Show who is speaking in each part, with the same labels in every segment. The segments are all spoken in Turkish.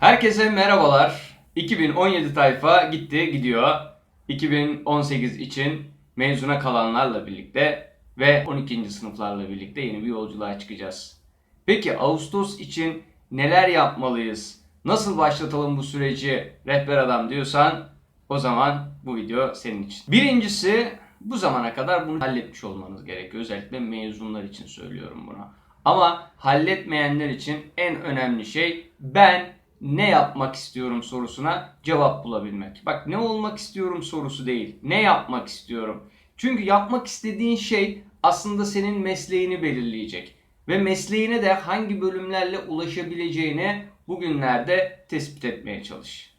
Speaker 1: Herkese merhabalar. 2017 tayfa gitti gidiyor. 2018 için mezuna kalanlarla birlikte ve 12. sınıflarla birlikte yeni bir yolculuğa çıkacağız. Peki Ağustos için neler yapmalıyız? Nasıl başlatalım bu süreci rehber adam diyorsan o zaman bu video senin için. Birincisi bu zamana kadar bunu halletmiş olmanız gerekiyor. Özellikle mezunlar için söylüyorum bunu. Ama halletmeyenler için en önemli şey ben ne yapmak istiyorum sorusuna cevap bulabilmek. Bak ne olmak istiyorum sorusu değil. Ne yapmak istiyorum? Çünkü yapmak istediğin şey aslında senin mesleğini belirleyecek. Ve mesleğine de hangi bölümlerle ulaşabileceğini bugünlerde tespit etmeye çalış.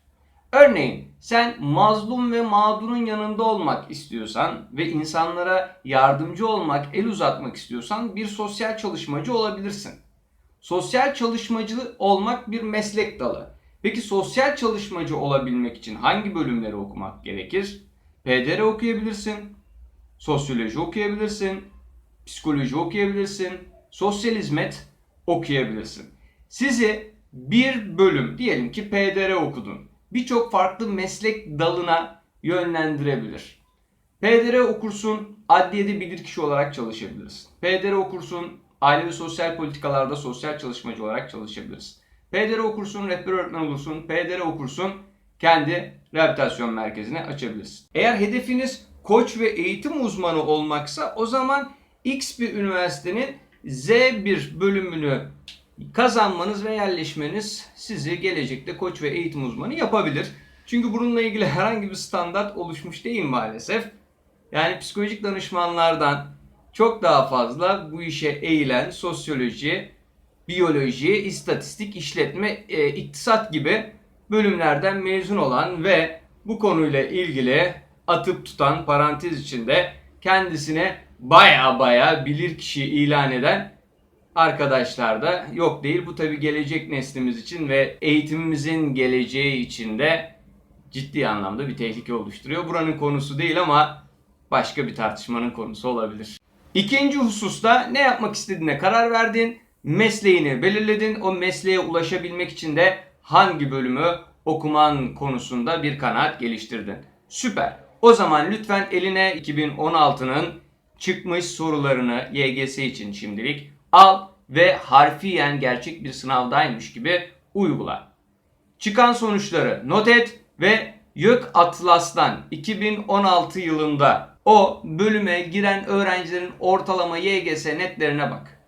Speaker 1: Örneğin sen mazlum ve mağdurun yanında olmak istiyorsan ve insanlara yardımcı olmak, el uzatmak istiyorsan bir sosyal çalışmacı olabilirsin. Sosyal çalışmacı olmak bir meslek dalı. Peki sosyal çalışmacı olabilmek için hangi bölümleri okumak gerekir? PDR okuyabilirsin, sosyoloji okuyabilirsin, psikoloji okuyabilirsin, sosyal hizmet okuyabilirsin. Sizi bir bölüm diyelim ki PDR okudun. Birçok farklı meslek dalına yönlendirebilir. PDR okursun, adliyede bilirkişi olarak çalışabilirsin. PDR okursun, aile ve sosyal politikalarda sosyal çalışmacı olarak çalışabilirsin. PDR okursun, rehber öğretmen olursun. PDR okursun, kendi rehabilitasyon merkezini açabilirsin. Eğer hedefiniz koç ve eğitim uzmanı olmaksa o zaman X bir üniversitenin Z1 bölümünü kazanmanız ve yerleşmeniz sizi gelecekte koç ve eğitim uzmanı yapabilir. Çünkü bununla ilgili herhangi bir standart oluşmuş değil maalesef. Yani psikolojik danışmanlardan çok daha fazla bu işe eğilen sosyoloji, biyoloji, istatistik, işletme, e, iktisat gibi bölümlerden mezun olan ve bu konuyla ilgili atıp tutan parantez içinde kendisine baya baya bilir kişi ilan eden arkadaşlar da yok değil. Bu tabi gelecek neslimiz için ve eğitimimizin geleceği için de ciddi anlamda bir tehlike oluşturuyor. Buranın konusu değil ama başka bir tartışmanın konusu olabilir. İkinci hususta ne yapmak istediğine karar verdin, mesleğini belirledin. O mesleğe ulaşabilmek için de hangi bölümü okuman konusunda bir kanaat geliştirdin. Süper. O zaman lütfen eline 2016'nın çıkmış sorularını YGS için şimdilik al ve harfiyen gerçek bir sınavdaymış gibi uygula. Çıkan sonuçları not et ve YÖK Atlas'tan 2016 yılında o bölüme giren öğrencilerin ortalama YGS netlerine bak.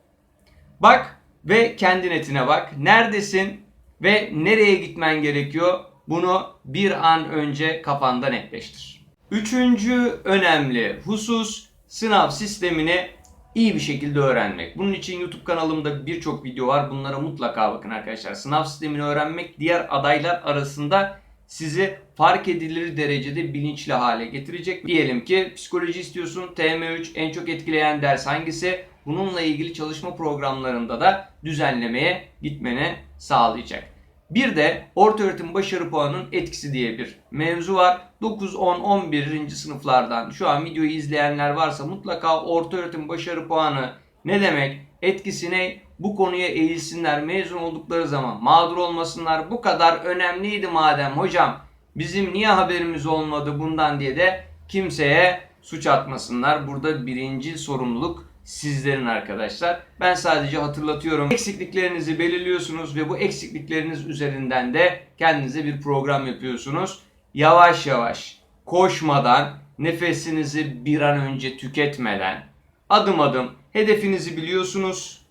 Speaker 1: Bak ve kendi netine bak. Neredesin ve nereye gitmen gerekiyor? Bunu bir an önce kafanda netleştir. Üçüncü önemli husus sınav sistemini iyi bir şekilde öğrenmek. Bunun için YouTube kanalımda birçok video var. Bunlara mutlaka bakın arkadaşlar. Sınav sistemini öğrenmek diğer adaylar arasında sizi fark edilir derecede bilinçli hale getirecek. Diyelim ki psikoloji istiyorsun. TM3 en çok etkileyen ders hangisi? Bununla ilgili çalışma programlarında da düzenlemeye gitmeni sağlayacak. Bir de orta öğretim başarı puanının etkisi diye bir mevzu var. 9, 10, 11. sınıflardan şu an videoyu izleyenler varsa mutlaka orta öğretim başarı puanı ne demek, etkisi ne, bu konuya eğilsinler, mezun oldukları zaman mağdur olmasınlar. Bu kadar önemliydi madem hocam bizim niye haberimiz olmadı bundan diye de kimseye suç atmasınlar. Burada birinci sorumluluk sizlerin arkadaşlar. Ben sadece hatırlatıyorum. Eksikliklerinizi belirliyorsunuz ve bu eksiklikleriniz üzerinden de kendinize bir program yapıyorsunuz. Yavaş yavaş, koşmadan, nefesinizi bir an önce tüketmeden, adım adım hedefinizi biliyorsunuz.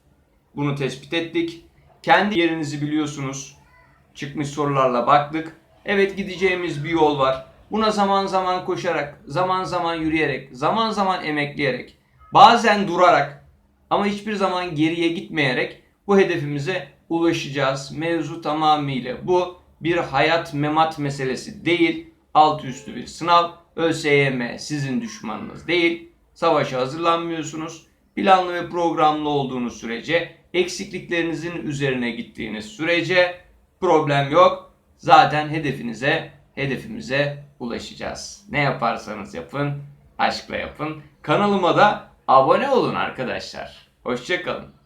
Speaker 1: Bunu tespit ettik. Kendi yerinizi biliyorsunuz. Çıkmış sorularla baktık. Evet gideceğimiz bir yol var. Buna zaman zaman koşarak, zaman zaman yürüyerek, zaman zaman emekleyerek, bazen durarak ama hiçbir zaman geriye gitmeyerek bu hedefimize ulaşacağız. Mevzu tamamıyla bu bir hayat memat meselesi değil. Alt üstü bir sınav. ÖSYM sizin düşmanınız değil. Savaşa hazırlanmıyorsunuz. Planlı ve programlı olduğunuz sürece, eksikliklerinizin üzerine gittiğiniz sürece problem yok. Zaten hedefinize, hedefimize ulaşacağız. Ne yaparsanız yapın, aşkla yapın. Kanalıma da abone olun arkadaşlar. Hoşçakalın.